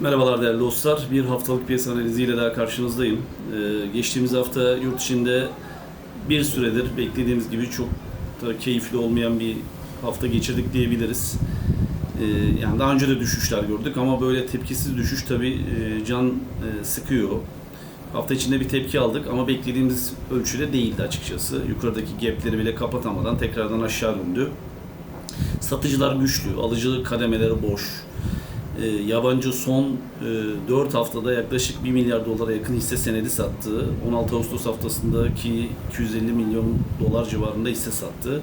Merhabalar değerli dostlar. Bir haftalık piyasa analiziyle daha karşınızdayım. Ee, geçtiğimiz hafta yurt içinde bir süredir beklediğimiz gibi çok da keyifli olmayan bir hafta geçirdik diyebiliriz. Ee, yani daha önce de düşüşler gördük ama böyle tepkisiz düşüş tabii e, can e, sıkıyor. Hafta içinde bir tepki aldık ama beklediğimiz ölçüde değildi açıkçası. Yukarıdaki gapleri bile kapatamadan tekrardan aşağı döndü. Satıcılar güçlü, alıcı kademeleri boş. E, yabancı son e, 4 haftada yaklaşık 1 milyar dolara yakın hisse senedi sattı. 16 Ağustos haftasındaki 250 milyon dolar civarında hisse sattı.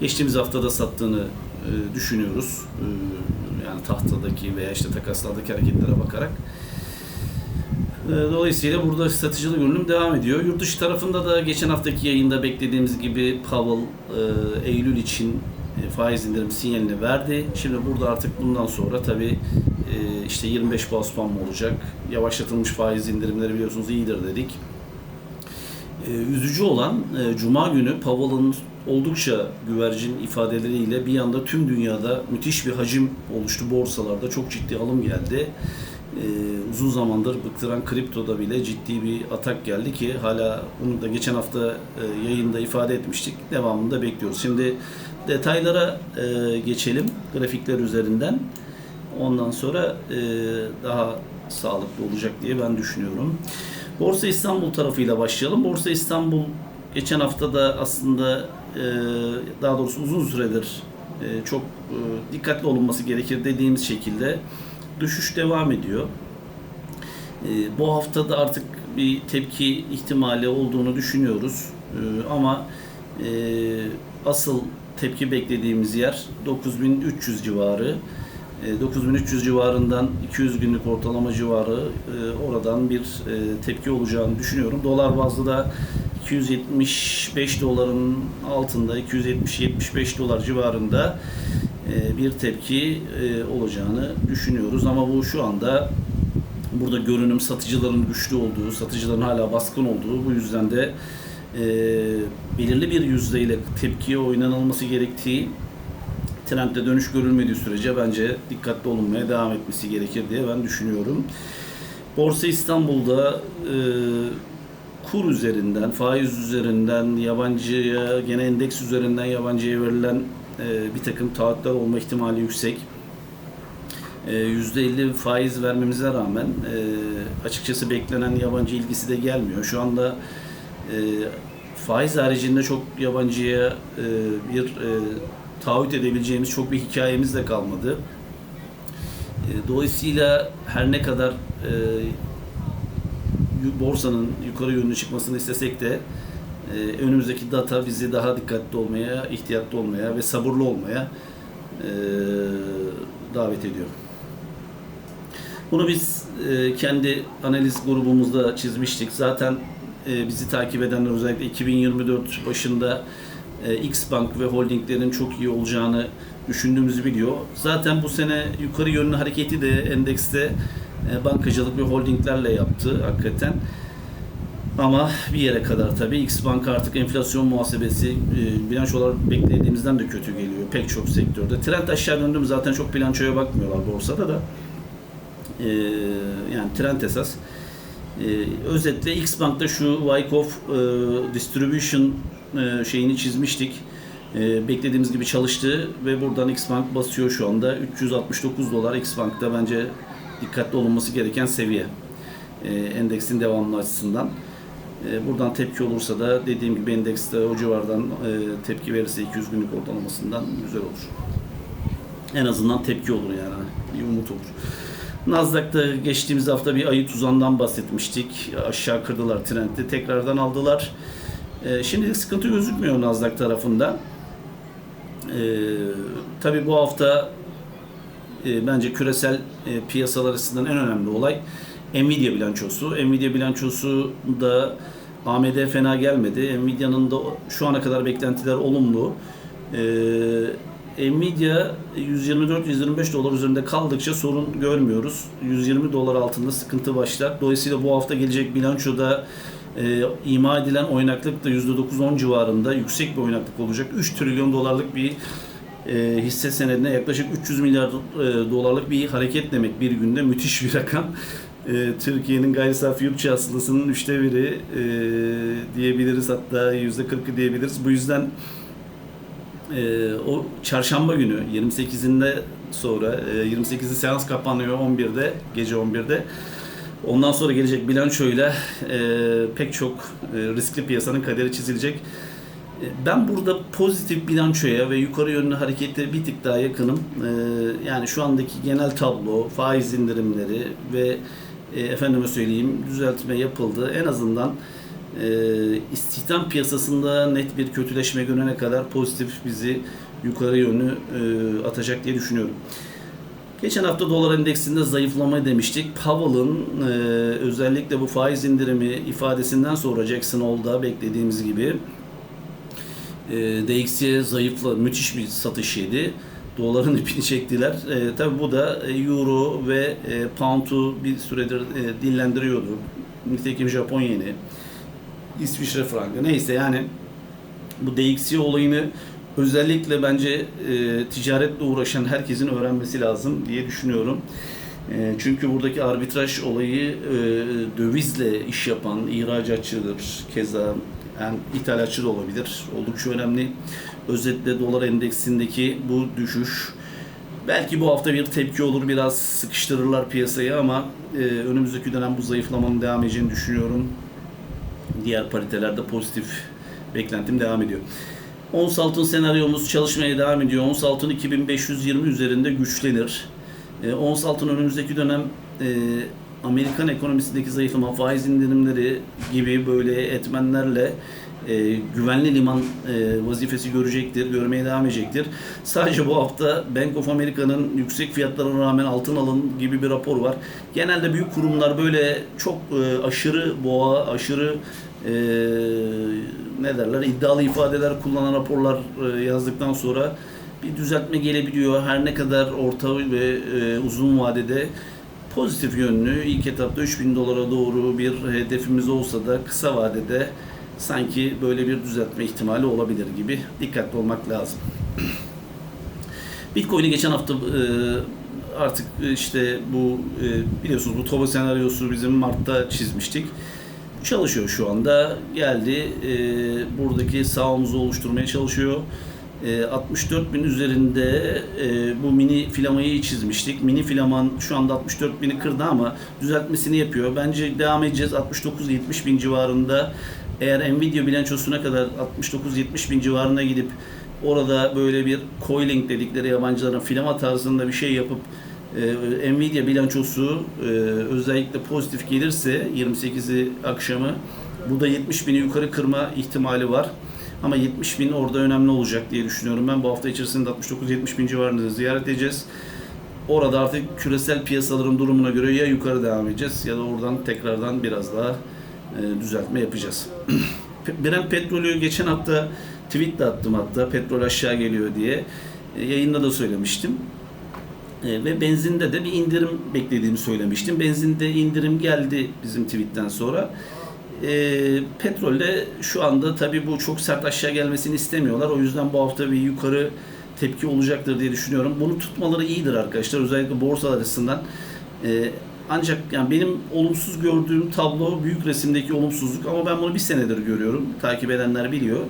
Geçtiğimiz haftada sattığını e, düşünüyoruz. E, yani tahtadaki veya işte takaslardaki hareketlere bakarak. E, Dolayısıyla burada satıcılı görünüm devam ediyor. Yurt dışı tarafında da geçen haftaki yayında beklediğimiz gibi Powell e, Eylül için faiz indirim sinyalini verdi. Şimdi burada artık bundan sonra tabii e, işte 25 bas puan mı olacak? Yavaşlatılmış faiz indirimleri biliyorsunuz iyidir dedik. E, Üzücü olan e, Cuma günü Powell'ın oldukça güvercin ifadeleriyle bir anda tüm dünyada müthiş bir hacim oluştu borsalarda. Çok ciddi alım geldi. E, uzun zamandır bıktıran kriptoda bile ciddi bir atak geldi ki hala bunu da geçen hafta e, yayında ifade etmiştik. Devamında bekliyoruz. Şimdi detaylara e, geçelim grafikler üzerinden. Ondan sonra e, daha sağlıklı olacak diye ben düşünüyorum. Borsa İstanbul tarafıyla başlayalım. Borsa İstanbul geçen hafta da aslında e, daha doğrusu uzun süredir e, çok e, dikkatli olunması gerekir dediğimiz şekilde düşüş devam ediyor. E, bu hafta da artık bir tepki ihtimali olduğunu düşünüyoruz. E, ama e, asıl tepki beklediğimiz yer 9300 civarı. E, 9300 civarından 200 günlük ortalama civarı e, oradan bir e, tepki olacağını düşünüyorum. Dolar bazlı da 275 doların altında 270-75 dolar civarında e, bir tepki e, olacağını düşünüyoruz. Ama bu şu anda burada görünüm satıcıların güçlü olduğu, satıcıların hala baskın olduğu bu yüzden de e, belirli bir yüzdeyle tepkiye oynanılması gerektiği trendde dönüş görülmediği sürece bence dikkatli olunmaya devam etmesi gerekir diye ben düşünüyorum. Borsa İstanbul'da e, kur üzerinden, faiz üzerinden, yabancıya, gene endeks üzerinden yabancıya verilen e, bir takım taahhütler olma ihtimali yüksek. E, %50 faiz vermemize rağmen e, açıkçası beklenen yabancı ilgisi de gelmiyor. Şu anda faiz haricinde çok yabancıya e, bir e, taahhüt edebileceğimiz çok bir hikayemiz de kalmadı. E, Dolayısıyla her ne kadar e, borsanın yukarı yönlü çıkmasını istesek de e, önümüzdeki data bizi daha dikkatli olmaya, ihtiyatlı olmaya ve sabırlı olmaya e, davet ediyor. Bunu biz e, kendi analiz grubumuzda çizmiştik. Zaten e, bizi takip edenler özellikle 2024 başında e, X Bank ve holdinglerin çok iyi olacağını düşündüğümüzü biliyor. Zaten bu sene yukarı yönlü hareketi de endekste e, bankacılık ve holdinglerle yaptı hakikaten. Ama bir yere kadar tabii X Bank artık enflasyon muhasebesi e, bilançolar beklediğimizden de kötü geliyor pek çok sektörde. Trend aşağı döndü mü zaten çok bilançoya bakmıyorlar borsada da. E, yani trend esas. E, özetle X Bank'ta şu Wyckoff e, Distribution e, şeyini çizmiştik. E, beklediğimiz gibi çalıştı ve buradan X Bank basıyor şu anda. 369 dolar X Bank'ta bence dikkatli olunması gereken seviye. E, endeksin devamlı açısından. E, buradan tepki olursa da dediğim gibi endekste o civardan e, tepki verirse 200 günlük ortalamasından güzel olur. En azından tepki olur yani. Bir umut olur. Nasdaq'ta geçtiğimiz hafta bir ayı tuzağından bahsetmiştik. Aşağı kırdılar trendi. Tekrardan aldılar. Ee, şimdilik sıkıntı gözükmüyor Nasdaq tarafında. Ee, tabii bu hafta e, bence küresel e, piyasalar açısından en önemli olay Nvidia bilançosu. Nvidia bilançosu da AMD fena gelmedi. Nvidia'nın da şu ana kadar beklentiler olumlu. Ee, Nvidia 124-125 dolar üzerinde kaldıkça sorun görmüyoruz. 120 dolar altında sıkıntı başlar. Dolayısıyla bu hafta gelecek bilançoda e, ima edilen oynaklık da %9-10 civarında yüksek bir oynaklık olacak. 3 trilyon dolarlık bir e, hisse senedine yaklaşık 300 milyar e, dolarlık bir hareket demek bir günde müthiş bir rakam. E, Türkiye'nin gayri safi yurt içi üçte biri e, diyebiliriz hatta yüzde 40'ı diyebiliriz. Bu yüzden e, o çarşamba günü 28'inde sonra e, 28'i seans kapanıyor 11'de gece 11'de. Ondan sonra gelecek bilançoyla e, pek çok e, riskli piyasanın kaderi çizilecek. E, Ben burada pozitif bilançoya ve yukarı yönlü hareketlere bir tık daha yakınım. E, Yani şu andaki genel tablo, faiz indirimleri ve e, efendime söyleyeyim düzeltme yapıldı. En azından e, istihdam piyasasında net bir kötüleşme görene kadar pozitif bizi yukarı yönlü e, atacak diye düşünüyorum. Geçen hafta dolar endeksinde zayıflama demiştik. Powell'ın e, özellikle bu faiz indirimi ifadesinden sonra Jackson Hole'da beklediğimiz gibi e, DXY'ye zayıfla, müthiş bir satış yedi. Doların ipini çektiler. E, tabi bu da e, Euro ve e, Pound'u bir süredir e, dillendiriyordu. Nitekim Japon yeni, İsviçre frangı neyse yani bu DXY olayını özellikle bence e, ticaretle uğraşan herkesin öğrenmesi lazım diye düşünüyorum. E, çünkü buradaki arbitraj olayı e, dövizle iş yapan ihracatçıdır. Keza yani ithalatçı da olabilir. Oldukça önemli. Özetle dolar endeksindeki bu düşüş belki bu hafta bir tepki olur. Biraz sıkıştırırlar piyasayı ama e, önümüzdeki dönem bu zayıflamanın devam edeceğini düşünüyorum. Diğer paritelerde pozitif beklentim devam ediyor. Ons altın senaryomuz çalışmaya devam ediyor. Ons altın 2520 üzerinde güçlenir. E, ons altın önümüzdeki dönem e, Amerikan ekonomisindeki zayıflama, faiz indirimleri gibi böyle etmenlerle e, güvenli liman e, vazifesi görecektir, görmeye devam edecektir. Sadece bu hafta Bank of America'nın yüksek fiyatlarına rağmen altın alın gibi bir rapor var. Genelde büyük kurumlar böyle çok e, aşırı boğa, aşırı e, ne derler iddialı ifadeler kullanan raporlar e, yazdıktan sonra bir düzeltme gelebiliyor. Her ne kadar orta ve e, uzun vadede pozitif yönlü ilk etapta 3000 dolara doğru bir hedefimiz olsa da kısa vadede sanki böyle bir düzeltme ihtimali olabilir gibi dikkatli olmak lazım. Bitcoin'i geçen hafta e, artık işte bu e, biliyorsunuz bu TOBA senaryosu bizim Mart'ta çizmiştik. Çalışıyor şu anda. Geldi e, buradaki sağımızı oluşturmaya çalışıyor. E, 64 bin üzerinde e, bu mini filamayı çizmiştik. Mini filaman şu anda 64 bini kırdı ama düzeltmesini yapıyor. Bence devam edeceğiz 69-70 bin civarında. Eğer Nvidia bilançosuna kadar 69-70 bin civarına gidip orada böyle bir coiling dedikleri yabancıların filama tarzında bir şey yapıp e, Nvidia bilançosu e, özellikle pozitif gelirse 28'i akşamı bu da 70 bini yukarı kırma ihtimali var. Ama 70 bin orada önemli olacak diye düşünüyorum. Ben bu hafta içerisinde 69-70 bin civarında ziyaret edeceğiz. Orada artık küresel piyasaların durumuna göre ya yukarı devam edeceğiz ya da oradan tekrardan biraz daha e, düzeltme yapacağız. Brent petrolü geçen hafta tweet de attım hatta petrol aşağı geliyor diye. E, yayında da söylemiştim. E, ve benzinde de bir indirim beklediğimi söylemiştim. Benzinde indirim geldi bizim tweetten sonra. E, petrolde şu anda tabii bu çok sert aşağı gelmesini istemiyorlar. O yüzden bu hafta bir yukarı tepki olacaktır diye düşünüyorum. Bunu tutmaları iyidir arkadaşlar. Özellikle borsalar açısından. E, ancak yani benim olumsuz gördüğüm tablo büyük resimdeki olumsuzluk ama ben bunu bir senedir görüyorum. Takip edenler biliyor.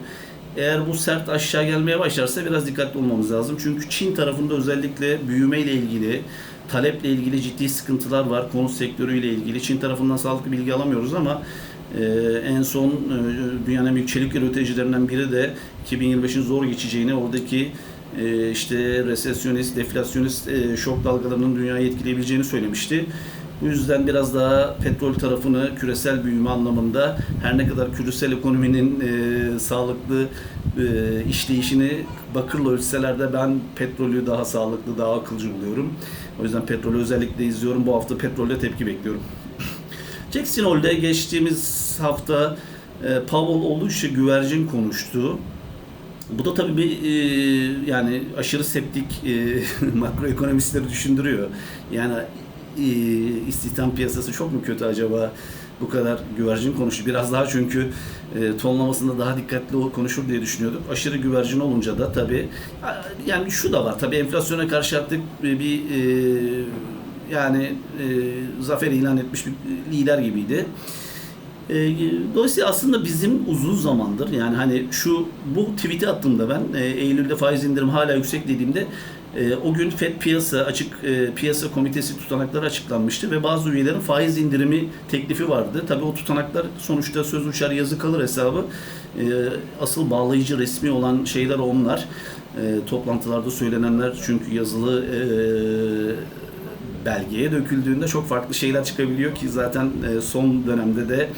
Eğer bu sert aşağı gelmeye başlarsa biraz dikkatli olmamız lazım. Çünkü Çin tarafında özellikle büyümeyle ilgili, taleple ilgili ciddi sıkıntılar var. Konut sektörüyle ilgili. Çin tarafından sağlıklı bilgi alamıyoruz ama e, en son e, dünyanın en büyük çelik üreticilerinden biri de 2025'in zor geçeceğini, oradaki e, işte resesyonist, deflasyonist e, şok dalgalarının dünyayı etkileyebileceğini söylemişti. Bu yüzden biraz daha petrol tarafını küresel büyüme anlamında her ne kadar küresel ekonominin e, sağlıklı e, işleyişini bakırla ölçseler de ben petrolü daha sağlıklı, daha akılcı buluyorum. O yüzden petrolü özellikle izliyorum. Bu hafta petrolde tepki bekliyorum. Jackson Hole'de geçtiğimiz hafta e, Powell oldukça güvercin konuştu. Bu da tabii bir e, yani aşırı septik e, makroekonomistleri düşündürüyor. Yani istihdam piyasası çok mu kötü acaba? Bu kadar güvercin konuştu. Biraz daha çünkü e, tonlamasında daha dikkatli konuşur diye düşünüyorduk. Aşırı güvercin olunca da tabii yani şu da var tabii enflasyona karşı artık bir, bir e, yani e, zafer ilan etmiş bir lider gibiydi. E, dolayısıyla aslında bizim uzun zamandır yani hani şu bu tweet'i attığımda ben e, Eylül'de faiz indirim hala yüksek dediğimde e, o gün FED piyasa açık e, piyasa komitesi tutanakları açıklanmıştı ve bazı üyelerin faiz indirimi teklifi vardı. Tabii o tutanaklar sonuçta söz uçar yazı kalır hesabı. E, asıl bağlayıcı resmi olan şeyler onlar. E, toplantılarda söylenenler çünkü yazılı belgeye döküldüğünde çok farklı şeyler çıkabiliyor ki zaten son dönemde de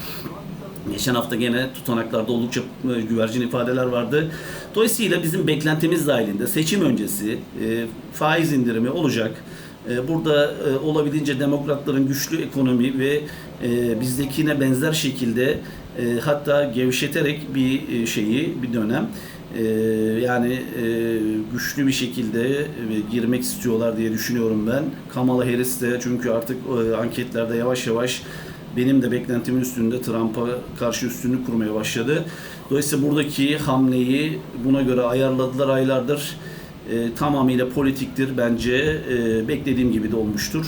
Geçen hafta gene tutanaklarda oldukça e, güvercin ifadeler vardı. Dolayısıyla bizim beklentimiz dahilinde seçim öncesi e, faiz indirimi olacak. E, Burada e, olabildiğince demokratların güçlü ekonomi ve e, bizdekine benzer şekilde e, hatta gevşeterek bir e, şeyi bir dönem e, yani e, güçlü bir şekilde e, girmek istiyorlar diye düşünüyorum ben. Kamala Harris de çünkü artık e, anketlerde yavaş yavaş benim de beklentimin üstünde Trump'a karşı üstünlük kurmaya başladı. Dolayısıyla buradaki hamleyi buna göre ayarladılar aylardır. E, tamamıyla politiktir bence. E, beklediğim gibi de olmuştur.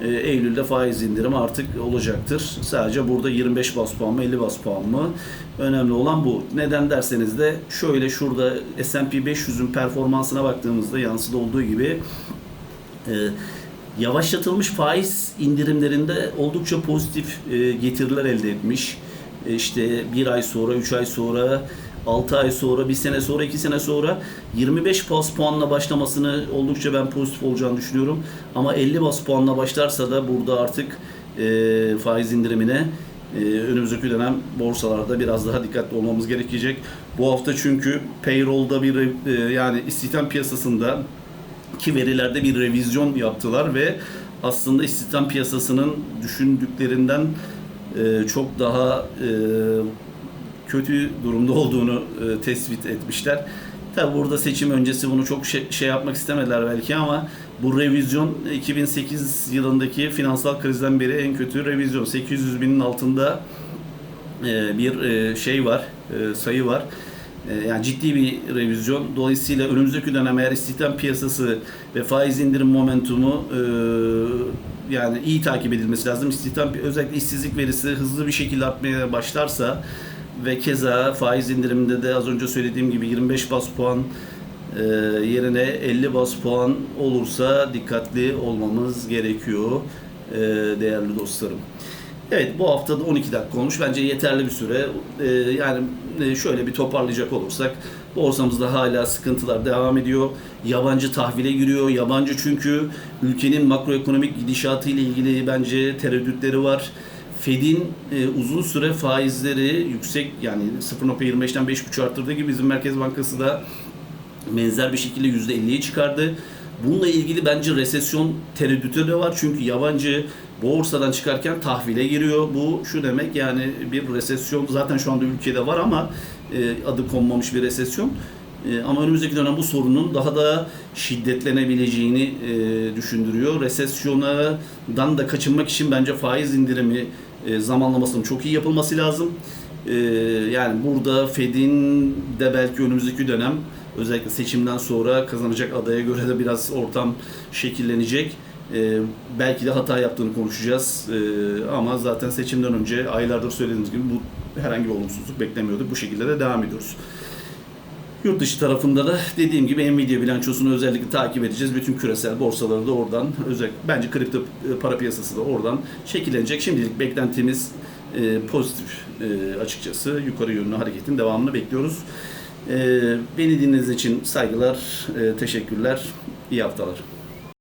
E, Eylül'de faiz indirimi artık olacaktır. Sadece burada 25 bas puan mı 50 bas puan mı? Önemli olan bu. Neden derseniz de şöyle şurada S&P 500'ün performansına baktığımızda yansıda olduğu gibi e, yavaşlatılmış faiz indirimlerinde oldukça pozitif e, getiriler elde etmiş. E, işte bir ay sonra, üç ay sonra, 6 ay sonra, bir sene sonra, iki sene sonra 25 bas puanla başlamasını oldukça ben pozitif olacağını düşünüyorum. Ama 50 bas puanla başlarsa da burada artık e, faiz indirimine e, önümüzdeki dönem borsalarda biraz daha dikkatli olmamız gerekecek. Bu hafta çünkü payroll'da bir yani istihdam piyasasında ki verilerde bir revizyon yaptılar ve aslında istihdam piyasasının düşündüklerinden e, çok daha e, kötü durumda olduğunu e, tespit etmişler. Tabi burada seçim öncesi bunu çok şey, şey yapmak istemediler belki ama bu revizyon 2008 yılındaki finansal krizden beri en kötü revizyon. 800 binin altında bir şey var, sayı var. E, Yani ciddi bir revizyon. Dolayısıyla önümüzdeki dönem eğer istihdam piyasası ve faiz indirim momentumu e, yani iyi takip edilmesi lazım. İstihdam özellikle işsizlik verisi hızlı bir şekilde artmaya başlarsa ve keza faiz indiriminde de az önce söylediğim gibi 25 bas puan e, yerine 50 bas puan olursa dikkatli olmamız gerekiyor e, değerli dostlarım. Evet bu hafta da 12 dakika olmuş. Bence yeterli bir süre. Ee, yani e, şöyle bir toparlayacak olursak borsamızda hala sıkıntılar devam ediyor. Yabancı tahvile giriyor. Yabancı çünkü ülkenin makroekonomik gidişatı ile ilgili bence tereddütleri var. Fed'in e, uzun süre faizleri yüksek yani 0.25'ten 5.5 arttırdığı gibi bizim Merkez Bankası da benzer bir şekilde %50'ye çıkardı. Bununla ilgili bence resesyon tereddütü de var. Çünkü yabancı borsadan çıkarken tahvile giriyor. Bu şu demek yani bir resesyon zaten şu anda ülkede var ama e, adı konmamış bir resesyon. E, ama önümüzdeki dönem bu sorunun daha da şiddetlenebileceğini e, düşündürüyor. Resesyondan da kaçınmak için bence faiz indirimi e, zamanlamasının çok iyi yapılması lazım. E, yani burada Fed'in de belki önümüzdeki dönem özellikle seçimden sonra kazanacak adaya göre de biraz ortam şekillenecek. Ee, belki de hata yaptığını konuşacağız. Ee, ama zaten seçimden önce aylardır söylediğimiz gibi bu herhangi bir olumsuzluk beklemiyorduk. Bu şekilde de devam ediyoruz. Yurt dışı tarafında da dediğim gibi Nvidia bilançosunu özellikle takip edeceğiz. Bütün küresel borsaları da oradan, özellikle bence kripto para piyasası da oradan şekillenecek. Şimdilik beklentimiz e, pozitif e, açıkçası. Yukarı yönlü hareketin devamını bekliyoruz. E, beni dinlediğiniz için saygılar, e, teşekkürler, iyi haftalar.